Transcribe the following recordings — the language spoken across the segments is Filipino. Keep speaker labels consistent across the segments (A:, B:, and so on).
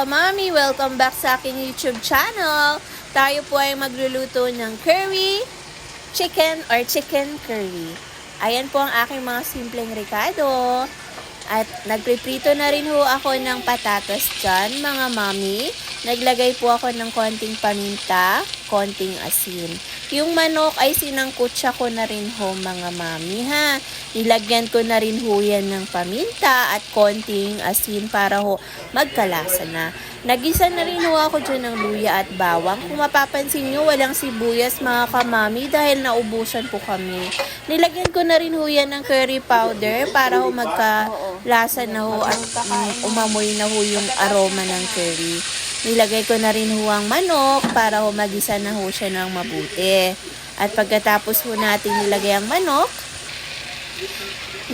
A: Welcome back sa aking YouTube channel. Tayo po ay magluluto ng curry, chicken or chicken curry. Ayan po ang aking mga simpleng rekado. At nagpiprito na rin ho ako ng patatas dyan, mga mami. Naglagay po ako ng konting paminta, konting asin. Yung manok ay sinangkutsa ko na rin ho, mga mami, ha. Nilagyan ko na rin ho yan ng paminta at konting asin para ho magkalasa na. Nagisa na rin ho ako dyan ng luya at bawang. Kung mapapansin nyo, walang sibuyas mga kamami dahil naubusan po kami. Nilagyan ko na rin ho yan ng curry powder para ho magkalasa na ho at mm, umamoy na ho yung aroma ng curry. Nilagay ko na rin ho ang manok para ho magisa na ho siya ng mabuti. At pagkatapos ho natin nilagay ang manok,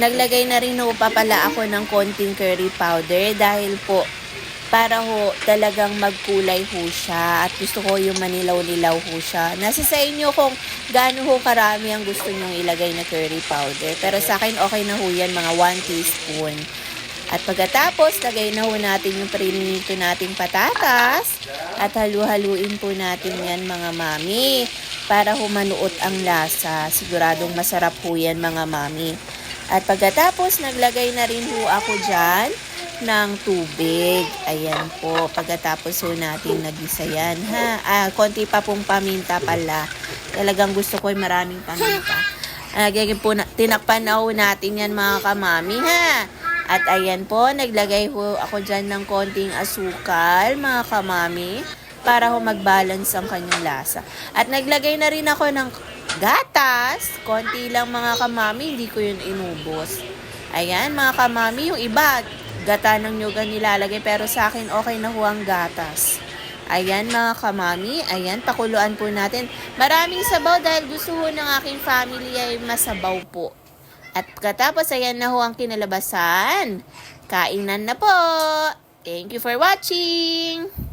A: naglagay na rin ho pa pala ako ng konting curry powder dahil po para ho talagang magkulay ho siya at gusto ko yung manilaw-nilaw ho siya. Nasa sa inyo kung gaano ho karami ang gusto nyong ilagay na curry powder. Pero sa akin okay na ho yan mga 1 teaspoon. At pagkatapos, lagay na ho natin yung prinito nating patatas at halu-haluin po natin yan mga mami para humanuot ang lasa. Siguradong masarap ho yan mga mami. At pagkatapos, naglagay na rin ho ako dyan ng tubig. Ayan po. Pagkatapos ho natin nagisa yan, ha? Ah, konti pa pong paminta pala. Talagang gusto ko ay maraming paminta. Lagyan po, na, tinakpan na ho natin yan mga kamami, ha? At ayan po, naglagay ho ako dyan ng konting asukal, mga kamami, para ho mag-balance ang kanyang lasa. At naglagay na rin ako ng gatas, konti lang mga kamami, hindi ko yun inubos. Ayan, mga kamami, yung iba, gata ng nyugan nilalagay, pero sa akin okay na ho ang gatas. Ayan mga kamami, ayan, pakuluan po natin. Maraming sabaw dahil gusto ho ng aking family ay masabaw po. At katapos, ayan na ho ang kinalabasan. Kainan na po. Thank you for watching.